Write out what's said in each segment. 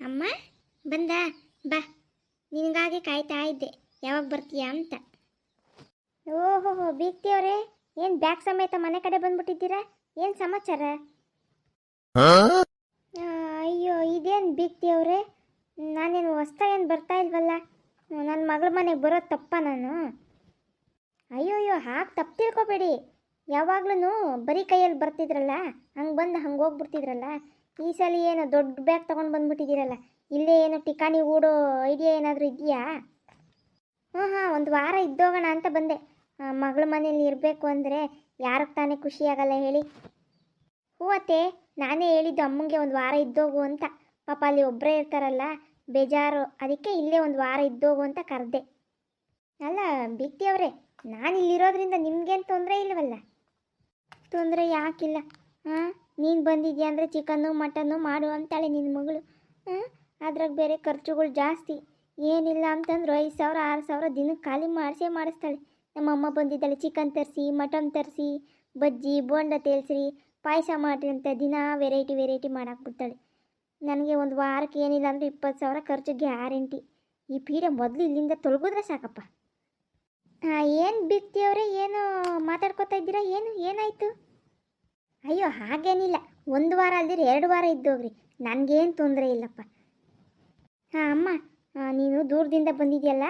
ಅಮ್ಮ ಬಂದ? ಬಾ. ನಿನಗಾಗಿ ಕಾಯ್ತಾ ಇದ್ದೆ. ಯಾವಾಗ ಬರ್ತೀಯಾ ಅಂತ. ಓಹೋ ಬೀಗ್ತಿಯವ್ರೆ ಏನು ಬ್ಯಾಗ್ ಸಮೇತ ಮನೆ ಕಡೆ ಬಂದ್ಬಿಟ್ಟಿದ್ದೀರಾ? ಏನು ಸಮಾಚಾರ? ಅಯ್ಯೋ ಇದೇನು ಬೀಗ್ತಿಯವ್ರೆ? ನಾನೇನು ಹೊಸ್ತಾಗೇನು ಬರ್ತಾ ಇಲ್ವಲ್ಲ? ನನ್ನ ಮಗಳ ಮನೆಗೆ ಬರೋದು ತಪ್ಪ ನಾನು. ಅಯ್ಯೋ ಅಯ್ಯೋ ಹಾಗೆ ತಪ್ಪು ತಿಳ್ಕೊಬೇಡಿ. ಯಾವಾಗ್ಲೂ ಬರೀ ಕೈಯಲ್ಲಿ ಬರ್ತಿದ್ರಲ್ಲ? ಹಂಗೆ ಬಂದು ಹಂಗೆ ಹೋಗ್ಬಿಡ್ತಿದ್ರಲ್ಲ? ಈ ಸಲ ಏನು ದೊಡ್ಡ ಬ್ಯಾಗ್ ತೊಗೊಂಡು ಬಂದ್ಬಿಟ್ಟಿದ್ದೀರಲ್ಲ, ಇಲ್ಲೇ ಏನು ಟಿಕಾಣಿ ಓಡೋ ಐಡಿಯಾ ಏನಾದರೂ ಇದೆಯಾ? ಹ್ಞೂ ಹಾಂ, ಒಂದು ವಾರ ಇದ್ದೋಗೋಣ ಅಂತ ಬಂದೆ. ಮಗಳ ಮನೇಲಿ ಇರಬೇಕು ಅಂದರೆ ಯಾರಕ್ಕೆ ತಾನೇ ಖುಷಿಯಾಗಲ್ಲ ಹೇಳಿ. ಹ್ಞೂ ಅತ್ತೆ ನಾನೇ ಹೇಳಿದ್ದು ಅಮ್ಮಂಗೆ ಒಂದು ವಾರ ಇದ್ದೋಗು ಅಂತ. ಪಾಪ ಅಲ್ಲಿ ಒಬ್ಬರೇ ಇರ್ತಾರಲ್ಲ, ಬೇಜಾರು. ಅದಕ್ಕೆ ಇಲ್ಲೇ ಒಂದು ವಾರ ಇದ್ದೋಗು ಅಂತ ಕರೆದೆ. ಅಲ್ಲ ಬಿತ್ತಿಯವರೇ ನಾನು ಇಲ್ಲಿರೋದ್ರಿಂದ ನಿಮಗೇನು ತೊಂದರೆ ಇಲ್ಲವಲ್ಲ ತೊಂದರೆ ಯಾಕಿಲ್ಲ, ಹಾಂ? ನೀನು ಬಂದಿದ್ಯಾ ಅಂದರೆ ಚಿಕನ್ನು ಮಟನ್ನು ಮಾಡು ಅಂತಾಳೆ ನಿನ್ನ ಮಗಳು. ಅದ್ರಾಗ ಬೇರೆ ಖರ್ಚುಗಳು ಜಾಸ್ತಿ. ಏನಿಲ್ಲ ಅಂತಂದ್ರೆ ಐದು ಸಾವಿರ, ಆರು ಸಾವಿರ ದಿನಕ್ಕೆ ಖಾಲಿ ಮಾಡಿಸೇ ಮಾಡಿಸ್ತಾಳೆ. ನಮ್ಮಮ್ಮ ಬಂದಿದ್ದಾಳೆ ಚಿಕನ್ ತರಿಸಿ ಮಟನ್ ತರಿಸಿ, ಬಜ್ಜಿ, ಬೋಂಡ ತೇಲ್ಸ್ರಿ, ಪಾಯಸ ಮಾಡಿರಿ ಅಂತ ದಿನ ವೆರೈಟಿ ವೆರೈಟಿ ಮಾಡಾಕ್ಬಿಡ್ತಾಳೆ ನನಗೆ ಒಂದು ವಾರಕ್ಕೆ ಏನಿಲ್ಲ ಅಂದರೆ ಇಪ್ಪತ್ತು ಸಾವಿರ ಖರ್ಚು ಗ್ಯಾರಂಟಿ. ಈ ಪೀಡೆ ಮೊದಲು ಇಲ್ಲಿಂದ ತೊಲಗಿದ್ರೆ ಸಾಕಪ್ಪ. ಏನು ಬಿಕ್ತಿಯವ್ರೆ ಏನು ಮಾತಾಡ್ಕೊತಾ ಇದ್ದೀರಾ? ಏನು? ಏನಾಯಿತು? ಅಯ್ಯೋ, ಹಾಗೇನಿಲ್ಲ. ಒಂದು ವಾರ ಅಲ್ದಿರ ಎರಡು ವಾರ ಇದ್ದೋಗ್ರಿ. ನನಗೇನು ತೊಂದರೆ ಇಲ್ಲಪ್ಪ. ಹಾಂ ಅಮ್ಮ ನೀನು ದೂರದಿಂದ ಬಂದಿದೆಯಲ್ಲ?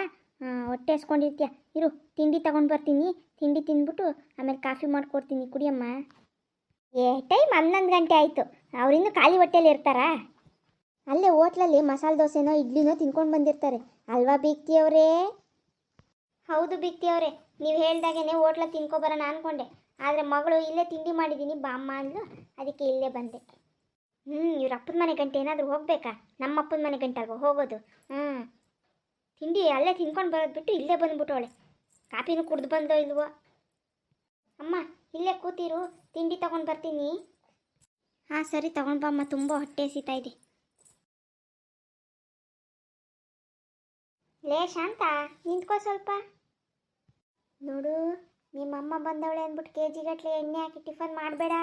ಹೊಟ್ಟೆ ಹಸ್ಕೊಂಡಿರ್ತೀಯ ಇರು, ತಿಂಡಿ ತಗೊಂಡು ಬರ್ತೀನಿ. ತಿಂಡಿ ತಿಂದ್ಬಿಟ್ಟು ಆಮೇಲೆ ಕಾಫಿ ಮಾಡ್ಕೊಡ್ತೀನಿ. ಕುಡಿಯಮ್ಮ. ಏ, ಟೈಮ್ ಹನ್ನೊಂದು ಗಂಟೆ ಆಯಿತು. ಅವರಿನ್ನೂ ಖಾಲಿ ಹೊಟ್ಟೆಲಿ ಇರ್ತಾರಾ? ಅಲ್ಲೇ ಹೋಟ್ಲಲ್ಲಿ ಮಸಾಲೆ ದೋಸೆನೋ, ಇಡ್ಲಿನೋ ತಿನ್ಕೊಂಡು ಬಂದಿರ್ತಾರೆ. ಅಲ್ವಾ ಬೀಗ್ತಿಯವರೇ? ಹೌದು ಬಿಕ್ತಿಯವ್ರೆ ನೀವು ಹೇಳ್ದಾಗೇನೆ ಹೋಟ್ಲ ತಿನ್ಕೊಬರೋಣ ಅನ್ಕೊಂಡೆ. ಆದರೆ ಮಗಳು ಇಲ್ಲೇ ತಿಂಡಿ ಮಾಡಿದ್ದೀನಿ ಬಾಮ್ಮ ಅಂದ್ಲು. ಅದಕ್ಕೆ ಇಲ್ಲೇ ಬಂದೆ. ಹ್ಞೂ ಇವ್ರ ಅಪ್ಪನ ಮನೆ ಗಂಟೆ ಏನಾದರೂ ಹೋಗಬೇಕಾ? ನಮ್ಮ ಅಪ್ಪನ ಮನೆ ಗಂಟೆ ಹೋಗೋದು? ಹ್ಞೂ ತಿಂಡಿ ಅಲ್ಲೇ ತಿನ್ಕೊಂಡು ಬರೋದು ಬಿಟ್ಟು ಇಲ್ಲೇ ಬಂದುಬಿಟ್ಟವಳೆ ಕಾಫಿನೂ ಕುಡ್ದು ಬಂದೋ ಇಲ್ವೋ? ಅಮ್ಮ, ಇಲ್ಲೇ ಕೂತಿರು. ತಿಂಡಿ ತಗೊಂಡು ಬರ್ತೀನಿ. ಹಾಂ, ಸರಿ, ತಗೊಂಡು ಬಮ್ಮ ತುಂಬ ಹೊಟ್ಟೆ ಹಸಿತಾ ಇದೆ. ಲೇ, ಶಾಂತ, ನಿಂತ್ಕೋ ಸ್ವಲ್ಪ. ನೋಡು. ನಿಮ್ಮಮ್ಮ ಬಂದವಳೆ ಅಂದ್ಬಿಟ್ಟು ಕೆ ಜಿ ಗಟ್ಲೆ ಎಣ್ಣೆ ಹಾಕಿ ಟಿಫನ್ ಮಾಡಬೇಡ.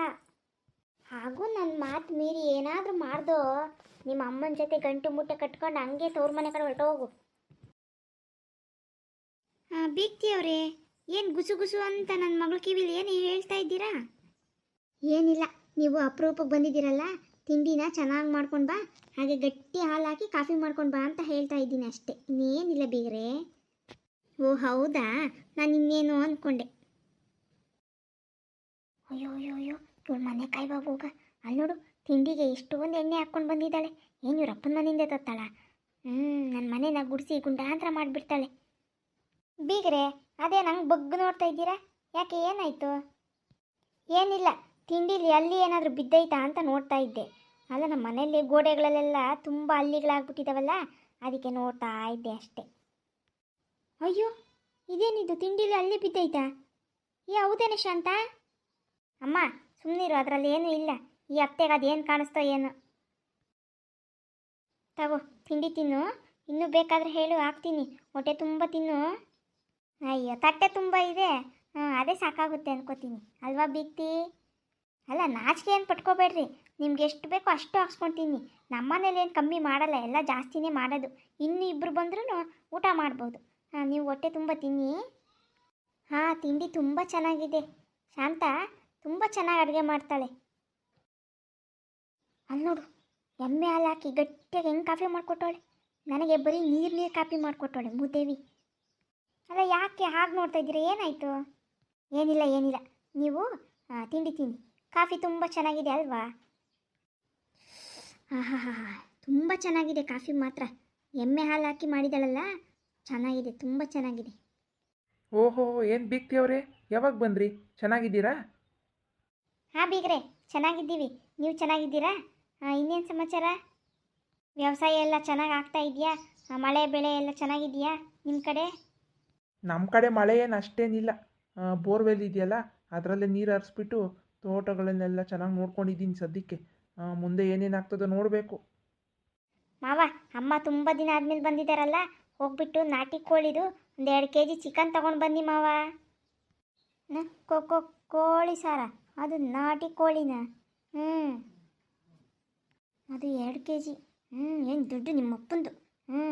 ಹಾಗೂ ನನ್ನ ಮಾತು ಮೀರಿ ಏನಾದರೂ ಮಾಡ್ದೋ ನಿಮ್ಮ ಅಮ್ಮನ ಜೊತೆ ಗಂಟು ಮುಟ್ಟೆ ಕಟ್ಕೊಂಡು ಹಂಗೆ ತವ್ರ ಮನೆ ಕಡೆ ಹೊರಟೋಗು ಹಾಂ ಬೀಗ್ತಿಯವ್ರೆ ಏನು ಗುಸು ಗುಸು ಅಂತ ನನ್ನ ಮಗಳು ಕಿವಿಲಿ ಏನು ಹೇಳ್ತಾ ಇದ್ದೀರಾ? ಏನಿಲ್ಲ ನೀವು ಅಪರೂಪಕ್ಕೆ ಬಂದಿದ್ದೀರಲ್ಲ ತಿಂಡಿನ ಚೆನ್ನಾಗಿ ಮಾಡ್ಕೊಂಡು ಬಾ ಹಾಗೆ ಗಟ್ಟಿ ಹಾಲು ಹಾಕಿ ಕಾಫಿ ಮಾಡ್ಕೊಂಡು ಬಾ ಅಂತ ಹೇಳ್ತಾ ಇದ್ದೀನಿ ಅಷ್ಟೇ. ಇನ್ನೇನಿಲ್ಲ ಬೀಗ್ರೆ. ಓ ಹೌದಾ? ನಾನು ಇನ್ನೇನು ಅಂದ್ಕೊಂಡೆ ಅಯ್ಯೋ ಅಯ್ಯೋ ಅಯ್ಯೋ, ಇವಳು ಮನೆ ಕಾಯ್ವಾಗ ಹೋಗ. ಅಲ್ಲಿ ನೋಡು, ತಿಂಡಿಗೆ ಇಷ್ಟೊಂದು ಎಣ್ಣೆ ಹಾಕ್ಕೊಂಡು ಬಂದಿದ್ದಾಳೆ. ಏನು ಇವ್ರ ಅಪ್ಪನ ಮನೆಯಿಂದ ತತ್ತಾಳ? ಹ್ಞೂ ನನ್ನ ಮನೆನ ಗುಡಿಸಿ ಗುಂಡಾಂತರ ಮಾಡಿಬಿಡ್ತಾಳೆ. ಬೀಗ್ರೆ, ಅದೇ ನಂಗೆ ಬಗ್ಗು ನೋಡ್ತಾ ಇದ್ದೀರಾ? ಯಾಕೆ ಏನಾಯಿತು? ಏನಿಲ್ಲ, ತಿಂಡಿಲಿ ಅಲ್ಲಿ ಏನಾದರೂ ಬಿದ್ದೈತಾ ಅಂತ ನೋಡ್ತಾ ಇದ್ದೆ. ಅಲ್ಲ ನಮ್ಮ ಮನೆಯಲ್ಲಿ ಗೋಡೆಗಳಲ್ಲೆಲ್ಲ ತುಂಬ ಹಲ್ಲಿಗಳಾಗ್ಬಿಟ್ಟಿದ್ದಾವಲ್ಲ ಅದಕ್ಕೆ ನೋಡ್ತಾ ಇದ್ದೆ ಅಷ್ಟೆ. ಅಯ್ಯೋ, ಇದೇನಿದು, ತಿಂಡಿಲಿ ಅಲ್ಲಿ ಬಿದ್ದೈತಾ? ಏ, ಹೌದೇನೆ ಶಾಂತ? ಅಮ್ಮ ಸುಮ್ಮನಿರು ಅದರಲ್ಲಿ ಏನೂ ಇಲ್ಲ. ಈ ಅತ್ತೆಗೆ ಅದೇನು ಕಾಣಿಸ್ತೋ ಏನು. ತಗೋ, ತಿಂಡಿ ತಿನ್ನು. ಇನ್ನೂ ಬೇಕಾದರೆ ಹೇಳು, ಹಾಕ್ತೀನಿ. ಹೊಟ್ಟೆ ತುಂಬ ತಿನ್ನು. ಅಯ್ಯೋ, ತಟ್ಟೆ ತುಂಬ ಇದೆ. ಹಾಂ ಅದೇ ಸಾಕಾಗುತ್ತೆ ಅನ್ಕೋತೀನಿ. ಅಲ್ವಾ ಬಿತ್ತಿ ಅಲ್ಲ, ನಾಚಿಕೆ ಏನು ಪಟ್ಕೋಬೇಡ್ರಿ. ನಿಮ್ಗೆ ಎಷ್ಟು ಬೇಕೋ ಅಷ್ಟು ಹಾಕ್ಸ್ಕೊತೀನಿ. ನಮ್ಮನೇಲಿ ಏನು ಕಮ್ಮಿ ಮಾಡಲ್ಲ, ಎಲ್ಲ ಜಾಸ್ತಿನೇ ಮಾಡೋದು. ಇನ್ನು ಇಬ್ಬರು ಬಂದ್ರೂ ಊಟ ಮಾಡ್ಬೋದು. ಹಾಂ, ನೀವು ಹೊಟ್ಟೆ ತುಂಬ ತಿನ್ನಿ. ಹಾಂ, ತಿಂಡಿ ತುಂಬ ಚೆನ್ನಾಗಿದೆ. ಶಾಂತ ತುಂಬ ಚೆನ್ನಾಗಿ ಅಡುಗೆ ಮಾಡ್ತಾಳೆ. ಅಲ್ಲಿ ನೋಡು, ಎಮ್ಮೆ ಹಾಲು ಹಾಕಿ ಗಟ್ಟಿಯಾಗಿ ಹೆಂಗೆ ಕಾಫಿ ಮಾಡಿಕೊಟ್ಟವಳೆ. ನನಗೆ ಬರೀ ನೀರು ನೀರು ಕಾಫಿ ಮಾಡಿಕೊಟ್ಟವಳೆ ಮೂದೇವಿ. ಅಲ್ಲ ಯಾಕೆ ಹಾಗೆ ನೋಡ್ತಾ ಇದ್ದೀರಾ? ಏನಾಯಿತು? ಏನಿಲ್ಲ ಏನಿಲ್ಲ. ನೀವು ತಿಂಡಿ ತಿನ್ನಿ. ಕಾಫಿ ತುಂಬ ಚೆನ್ನಾಗಿದೆ ಅಲ್ವಾ? ಹಾಂ ಹಾಂ ತುಂಬ ಚೆನ್ನಾಗಿದೆ ಕಾಫಿ ಮಾತ್ರ. ಎಮ್ಮೆ ಹಾಲು ಹಾಕಿ ಮಾಡಿದಳಲ್ಲ ಚೆನ್ನಾಗಿದೆ, ತುಂಬ ಚೆನ್ನಾಗಿದೆ. ಓಹೋ, ಏನು ಬೀಗ್ತಿಯವ್ರೆ ಯಾವಾಗ ಬಂದ್ರಿ? ಚೆನ್ನಾಗಿದ್ದೀರಾ? ಹಾಂ ಬೀಗ್ರೆ ಚೆನ್ನಾಗಿದ್ದೀವಿ. ನೀವು ಚೆನ್ನಾಗಿದ್ದೀರಾ? ಹಾಂ ಇನ್ನೇನು ಸಮಾಚಾರ? ವ್ಯವಸಾಯ ಎಲ್ಲ ಚೆನ್ನಾಗಿ ಆಗ್ತಾ ಇದೆಯಾ? ಮಳೆ ಬೆಳೆ ಎಲ್ಲ ಚೆನ್ನಾಗಿದೆಯಾ ನಿಮ್ಮ ಕಡೆ? ನಮ್ಮ ಕಡೆ ಮಳೆ ಏನು ಅಷ್ಟೇನಿಲ್ಲ. ಬೋರ್ವೆಲ್ ಇದೆಯಲ್ಲ ಅದರಲ್ಲೇ ನೀರು ಹರಿಸ್ಬಿಟ್ಟು ತೋಟಗಳನ್ನೆಲ್ಲ ಚೆನ್ನಾಗಿ ನೋಡ್ಕೊಂಡಿದ್ದೀನಿ ಸದ್ಯಕ್ಕೆ. ಮುಂದೆ ಏನೇನು ಆಗ್ತದೋ ನೋಡಬೇಕು. ಮಾವ ಅಮ್ಮ ತುಂಬ ದಿನ ಆದಮೇಲೆ ಬಂದಿದ್ದಾರಲ್ಲ ಹೋಗ್ಬಿಟ್ಟು ನಾಟಿ ಕೋಳಿದು ಒಂದು ಎರಡು ಕೆ ಜಿ ಚಿಕನ್ ತೊಗೊಂಡು ಬನ್ನಿ ಮಾವ. ಕೋ ಕೋಳಿ ಸಾರ. ಅದು ನಾಟಿ ಕೋಳಿನ. ಹ್ಞೂ ಅದು ಎರಡು ಕೆ ಜಿ ಹ್ಞೂ ಏನು ದುಡ್ಡು ನಿಮ್ಮ ಅಪ್ಪಂದು ಹ್ಞೂ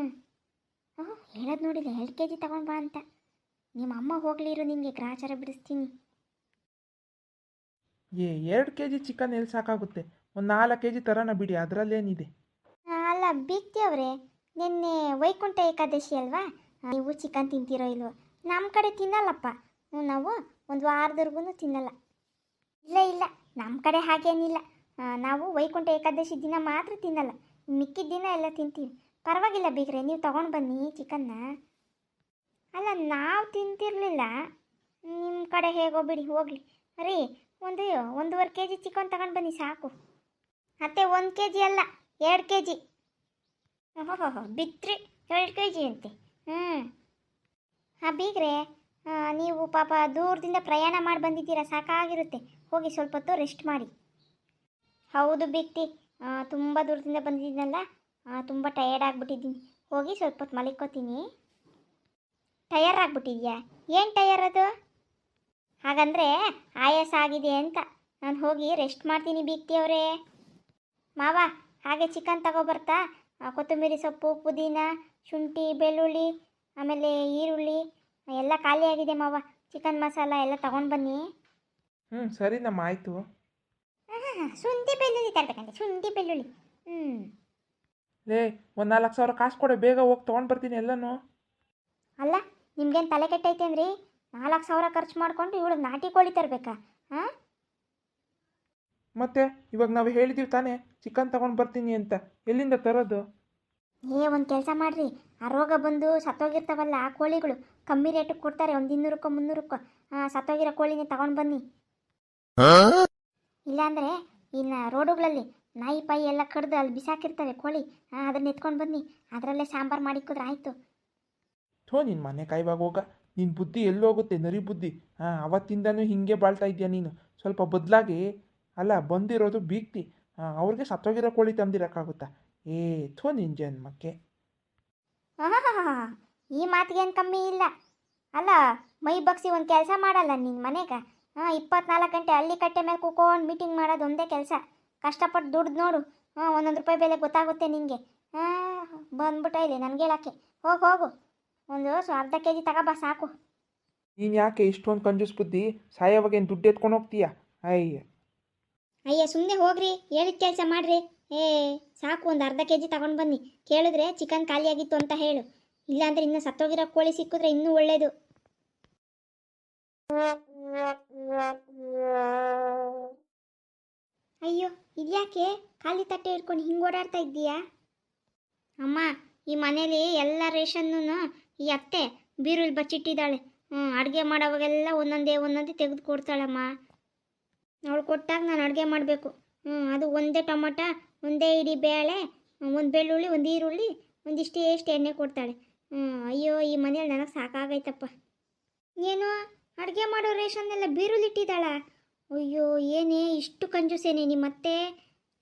ಓಹ್ ಹೇಳೋದು ನೋಡಿಲ್ಲ ಎರಡು ಕೆ ಜಿ ತಗೊಂಡು ಬಾ ಅಂತ. ನಿಮ್ಮ ಅಮ್ಮ ಇರೋ ನಿಮಗೆ ಗ್ರಾಚಾರ ಬಿಡಿಸ್ತೀನಿ. ಏ ಎರಡು ಕೆ ಜಿ ಚಿಕನ್ ಎಲ್ಲಿ ಸಾಕಾಗುತ್ತೆ? ಒಂದು ನಾಲ್ಕು ಕೆ ಜಿ ತರೋಣ ಬಿಡಿ ಅದರಲ್ಲೇನಿದೆ? ಅಲ್ಲ ಬೀಗ್ತಿಯವ್ರೆ ನಿನ್ನೆ ವೈಕುಂಠ ಏಕಾದಶಿ ಅಲ್ವಾ? ನೀವು ಚಿಕನ್ ತಿಂತೀರೋ ಇಲ್ವೋ? ನಮ್ಮ ಕಡೆ ತಿನ್ನಲ್ಲಪ್ಪ. ಹ್ಞೂ, ನಾವು ಒಂದು ವಾರದವರೆಗೂ ತಿನ್ನಲ್ಲ. ಇಲ್ಲ ಇಲ್ಲ. ನಮ್ಮ ಕಡೆ ಹಾಗೇನಿಲ್ಲ. ನಾವು ವೈಕುಂಠ ಏಕಾದಶಿ ದಿನ ಮಾತ್ರ ತಿನ್ನಲ್ಲ. ಮಿಕ್ಕಿದ ದಿನ ಎಲ್ಲ ತಿಂತೀವಿ. ಪರವಾಗಿಲ್ಲ ಬೀಗ್ರೆ, ನೀವು ತಗೊಂಡು ಬನ್ನಿ ಚಿಕನ್ನ. ಅಲ್ಲ, ನಾವು ತಿಂತಿರಲಿಲ್ಲ. ನಿಮ್ಮ ಕಡೆ ಹೇಗೋ ಬಿಡಿ, ಹೋಗಲಿ. ರೀ, ಒಂದು, ಒಂದೂವರೆ ಕೆ ಜಿ ಚಿಕನ್ ತಗೊಂಡು ಬನ್ನಿ, ಸಾಕು. ಅತ್ತೆ, ಒಂದು ಕೆ ಜಿ ಅಲ್ಲ, ಎರಡು ಕೆ ಜಿ ಓಹೋ ಬಿತ್ರಿ, ಎರಡು ಕೆ ಜಿ ಅಂತೆ. ಹ್ಞೂ ಹಾಂ ಬೀಗ್ರೆ ನೀವು ಪಾಪ ದೂರದಿಂದ ಪ್ರಯಾಣ ಮಾಡಿ ಬಂದಿದ್ದೀರಾ, ಸಾಕಾಗಿರುತ್ತೆ. ಹೋಗಿ ಸ್ವಲ್ಪ ಹೊತ್ತು ರೆಸ್ಟ್ ಮಾಡಿ. ಹೌದು ಬಿತ್ತಿ ತುಂಬ ದೂರದಿಂದ ಬಂದಿದ್ದೀನಲ್ಲ? ತುಂಬ ಟಯರ್ಡ್ ಆಗಿಬಿಟ್ಟಿದ್ದೀನಿ. ಹೋಗಿ ಸ್ವಲ್ಪ ಹೊತ್ತು ಮಲಿಕೋತೀನಿ. ಟಯರ್ ಆಗಿಬಿಟ್ಟಿದ್ಯಾ? ಏನು ಟಯರ್ ಅದು? ಹಾಗಂದ್ರೆ ಆಯಾಸ ಆಗಿದೆ ಅಂತ. ನಾನು ಹೋಗಿ ರೆಸ್ಟ್ ಮಾಡ್ತೀನಿ ಬೀಗ್ತಿಯವ್ರೆ ಮಾವ, ಹಾಗೆ ಚಿಕನ್ ತಗೊಬರ್ತಾ? ಕೊತ್ತಂಬರಿ ಸೊಪ್ಪು, ಪುದೀನ, ಶುಂಠಿ, ಬೆಳ್ಳುಳ್ಳಿ, ಆಮೇಲೆ ಈರುಳ್ಳಿ, ಎಲ್ಲ ಖಾಲಿಯಾಗಿದೆ ಮಾವ. ಚಿಕನ್ ಮಸಾಲ ಎಲ್ಲ ತಗೊಂಡು ಬನ್ನಿ. ಹ್ಞೂ ಸರಿನಮ್ಮ ಆಯಿತು. ಶುಂಠಿ ಬೆಳ್ಳುಳ್ಳಿ ತರಬೇಕಂತೆ ಶುಂಠಿ ಬೆಳ್ಳುಳ್ಳಿ. ಹ್ಞೂ ಲೇ ಒಂದು ನಾಲ್ಕು ಸಾವಿರ ಕಾಸು ಕೊಡು ಬೇಗ ಹೋಗಿ ತೊಗೊಂಡು ಬರ್ತೀನಿ ಎಲ್ಲನೂ. ಅಲ್ಲ ನಿಮ್ಗೇನು ತಲೆ ಕೆಟ್ಟೈತೆ ಅಂದ್ರಿ? ನಾಲ್ಕು ಸಾವಿರ ಖರ್ಚು ಮಾಡಿಕೊಂಡು ಇವಳು ನಾಟಿ ಕೋಳಿ ತರಬೇಕಾ? ಹಾಂ? ಮತ್ತೆ ಇವಾಗ ನಾವು ಹೇಳಿದ್ದೀವಿ ತಾನೇ ಚಿಕನ್ ತಗೊಂಡು ಬರ್ತೀನಿ ಅಂತ. ಎಲ್ಲಿಂದ ತರೋದು? ಏ ಒಂದು ಕೆಲಸ ಮಾಡ್ರಿ. ಆ ರೋಗ ಬಂದು ಸತ್ತೋಗಿರ್ತಾವಲ್ಲ ಆ ಕೋಳಿಗಳು. ಕಮ್ಮಿ ರೇಟಿಗೆ ಕೊಡ್ತಾರೆ ಒಂದು ಇನ್ನೂರಕ್ಕೋ ಮುನ್ನೂರಕ್ಕೋ. ಸತ್ತೋಗಿರೋ ಕೋಳಿನೇ ತಗೊಂಡು ಬನ್ನಿ. ಇಲ್ಲಾಂದರೆ ಇನ್ನು ರೋಡುಗಳಲ್ಲಿ ನಾಯಿ ಪಾಯಿ ಎಲ್ಲ ಕಡ್ದು ಅಲ್ಲಿ ಬಿಸಾಕಿರ್ತವೆ ಕೋಳಿ. ಅದನ್ನ ಎತ್ಕೊಂಡು ಬನ್ನಿ. ಅದರಲ್ಲೇ ಮಾಡಿ ಮಾಡಿಕ್ಕಿದ್ರೆ ಆಯ್ತು. ಥೋ ನಿನ್ ಮನೆ ಕಾಯ್ವಾಗ ಹೋಗ. ನಿನ್ ಬುದ್ಧಿ ಎಲ್ಲೋಗುತ್ತೆ ನರಿ ಬುದ್ಧಿ. ಹಾಂ ಅವತ್ತಿಂದನೂ ಹಿಂಗೆ ಬಾಳ್ತಾ ಇದೆಯಾ ನೀನು? ಸ್ವಲ್ಪ ಬದಲಾಗಿ. ಅಲ್ಲ ಬಂದಿರೋದು ಬೀಗ್ತಿ. ಅವ್ರಿಗೆ ಸತ್ತೋಗಿರೋ ಕೋಳಿ ತಂದಿರೋಕ್ಕಾಗುತ್ತಾ? ಏ ಥೋ ನಿನ್ ಜನ್ಮಕ್ಕೆ. ಈ ಮಾತಿಗೇನು ಕಮ್ಮಿ ಇಲ್ಲ. ಅಲ್ಲ ಮೈ ಬಗ್ಸಿ ಒಂದು ಕೆಲಸ ಮಾಡಲ್ಲ ನಿನ್ನ ಮನೆಗೆ? ಹಾಂ ಇಪ್ಪತ್ನಾಲ್ಕು ಗಂಟೆ ಅಲ್ಲಿ ಕಟ್ಟೆ ಮೇಲೆ ಕೂಕೊಂಡು ಮೀಟಿಂಗ್ ಮಾಡೋದು ಒಂದೇ ಕೆಲಸ. ಕಷ್ಟಪಟ್ಟು ದುಡ್ದು ನೋಡು. ಹಾಂ ಒಂದೊಂದು ರೂಪಾಯಿ ಬೆಲೆ ಗೊತ್ತಾಗುತ್ತೆ ನಿನಗೆ ಹಾಂ ಬಂದ್ಬಿಟ್ಟ ಇಲ್ಲಿ ನನಗೆ ಹೇಳಕ್ಕೆ. ಹೋಗು ಹೋಗು. ಒಂದು ಸ- ಅರ್ಧ ಕೆ ಜಿ ತಗೋಬಾ ಸಾಕು. ನೀನು ಯಾಕೆ ಇಷ್ಟೊಂದು ಕಂಜೂಸ್ ಬುದ್ಧಿ? ಸಾಯೋವಾಗ ಏನು ದುಡ್ಡು ಎತ್ಕೊಂಡು ಹೋಗ್ತೀಯಾ? ಅಯ್ಯ ಅಯ್ಯ ಸುಮ್ಮನೆ ಹೋಗ್ರಿ. ಹೇಳಿದ ಕೆಲಸ ಮಾಡ್ರಿ. ಏ ಸಾಕು ಒಂದು ಅರ್ಧ ಕೆ ಜಿ ತಗೊಂಡು ಬನ್ನಿ. ಕೇಳಿದ್ರೆ ಚಿಕನ್ ಖಾಲಿಯಾಗಿತ್ತು ಅಂತ ಹೇಳು. ಇಲ್ಲಾಂದ್ರೆ ಇನ್ನು ಸತ್ತೋಗಿರೋ ಕೋಳಿ ಸಿಕ್ಕಿದ್ರೆ ಇನ್ನೂ ಒಳ್ಳೇದು. ಅಯ್ಯೋ, ಇದ್ಯಾಕೆ? ಖಾಲಿ ತಟ್ಟೆ ಹಿಡ್ಕೊಂಡು ಹಿಂಗೆ ಓಡಾಡ್ತಾ ಇದ್ದೀಯಾ? ಅಮ್ಮ, ಈ ಮನೇಲಿ ಎಲ್ಲ ರೇಷನ್ನು ಈ ಅತ್ತೆ ಬೀರುಲ್ ಬಚ್ಚಿಟ್ಟಿದ್ದಾಳೆ. ಹ್ಞೂ ಅಡುಗೆ ಮಾಡೋವಾಗೆಲ್ಲ ಒಂದೊಂದೇ ಒಂದೊಂದೇ ತೆಗೆದು ಕೊಡ್ತಾಳಮ್ಮ. ಅವಳು ಕೊಟ್ಟಾಗ ನಾನು ಅಡುಗೆ ಮಾಡಬೇಕು. ಹ್ಞೂ ಅದು ಒಂದೇ ಟೊಮಟ, ಒಂದೇ ಇಡೀ ಬೇಳೆ, ಒಂದು ಬೆಳ್ಳುಳ್ಳಿ, ಒಂದು ಈರುಳ್ಳಿ, ಒಂದಿಷ್ಟು ಎಷ್ಟು ಎಣ್ಣೆ ಕೊಡ್ತಾಳೆ. ಹ್ಞೂ ಅಯ್ಯೋ, ಈ ಮನೇಲಿ ನನಗೆ ಸಾಕಾಗೈತಪ್ಪ. ಏನು? ಅಡುಗೆ ಮಾಡೋ ರೇಷನ್ನೆಲ್ಲ ಬೀರುಲಿಟ್ಟಿದ್ದಾಳ. ಅಯ್ಯೋ, ಏನೇ ಇಷ್ಟು ಕಂಜೂಸೇನೆ ನಿಮ್ಮತ್ತೆ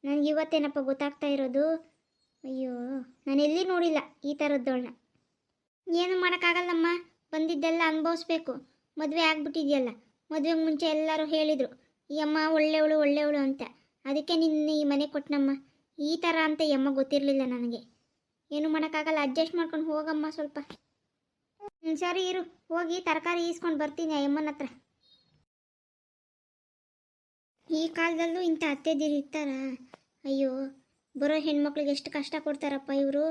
ನನಗೆ ಇವತ್ತೇನಪ್ಪ ಗೊತ್ತಾಗ್ತಾ ಇರೋದು? ಅಯ್ಯೋ, ನಾನು ಎಲ್ಲಿ ನೋಡಿಲ್ಲ ಈ ಥರದ್ದವಳನ್ನ ಏನು ಮಾಡೋಕ್ಕಾಗಲ್ಲಮ್ಮ, ಬಂದಿದ್ದೆಲ್ಲ ಅನುಭವಿಸ್ಬೇಕು. ಮದುವೆ ಆಗ್ಬಿಟ್ಟಿದೆಯಲ್ಲ, ಮದುವೆಗೆ ಮುಂಚೆ ಎಲ್ಲರೂ ಹೇಳಿದರು, ಈ ಅಮ್ಮ ಒಳ್ಳೆಯವಳು ಒಳ್ಳೆಯವಳು ಅಂತ. ಅದಕ್ಕೆ ನಿನ್ನ ಈ ಮನೆ ಕೊಟ್ಟನಮ್ಮ ಈ ಥರ ಅಂತ ಈ ಅಮ್ಮ ಗೊತ್ತಿರಲಿಲ್ಲ ನನಗೆ. ಏನು ಮಾಡೋಕ್ಕಾಗಲ್ಲ, ಅಡ್ಜಸ್ಟ್ ಮಾಡ್ಕೊಂಡು ಹೋಗಮ್ಮ ಸ್ವಲ್ಪ. ಹ್ಮ್, ಸರಿ ಇರು. ಹೋಗಿ ತರಕಾರಿ ಈಸ್ಕೊಂಡು ಬರ್ತೀನಿ ಅಮ್ಮನ ಹತ್ರ. ಈ ಕಾಲದಲ್ಲೂ ಇಂಥ ಅತ್ತೆದಿರು ಇರ್ತಾರ. ಅಯ್ಯೋ ಬರೋ ಹೆಣ್ಮಕ್ಳಿಗೆ ಎಷ್ಟು ಕಷ್ಟ ಕೊಡ್ತಾರಪ್ಪ ಇವರು.